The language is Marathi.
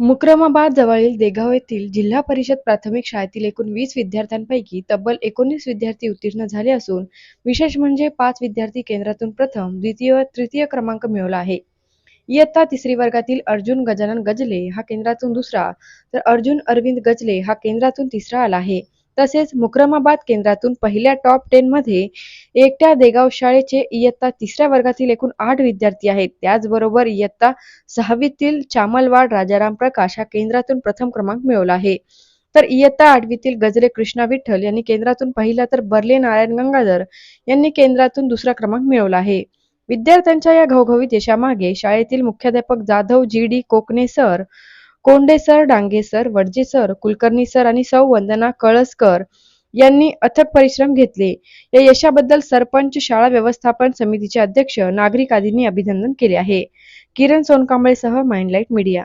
मुक्रमाबाद जवळील देगाव येथील जिल्हा परिषद प्राथमिक शाळेतील एकूण वीस विद्यार्थ्यांपैकी तब्बल एकोणीस विद्यार्थी उत्तीर्ण झाले असून विशेष म्हणजे पाच विद्यार्थी केंद्रातून प्रथम द्वितीय तृतीय क्रमांक मिळवला आहे. इयत्ता तिसरी वर्गातील अर्जुन गजानन गजले हा केंद्रातून दुसरा तर अर्जुन अरविंद गजले हा केंद्रातून तिसरा आला आहे. तसेच मुक्रमाबाद केंद्रातून पहिल्या टॉप टेन मध्ये एकट्या देगाव शाळेचे इयत्ता तिसऱ्या वर्गातील एकूण आठ विद्यार्थी आहेत. त्याचबरोबर इयत्ता सहावीतील चामलवाड राजाराम प्रकाश हा केंद्रातून प्रथम क्रमांक मिळवला आहे. तर इयत्ता आठवीतील गजरे कृष्णा विठ्ठल यांनी केंद्रातून पहिला तर बर्ले नारायण गंगाधर यांनी केंद्रातून दुसरा क्रमांक मिळवला आहे. विद्यार्थ्यांच्या या घवघवीत यशामागे शाळेतील मुख्याध्यापक Jadhav G D Kokane sir Konde sir Dange sir Wadje sir Kulkarni sir आणि सौ वंदना कळसकर यांनी अथक परिश्रम घेतले. या यशाबद्दल सरपंच शाळा व्यवस्थापन समितीचे अध्यक्ष नागरिक आदींनी अभिनंदन केले आहे. किरण सोनकांबळेसह माइंडलाईट मीडिया.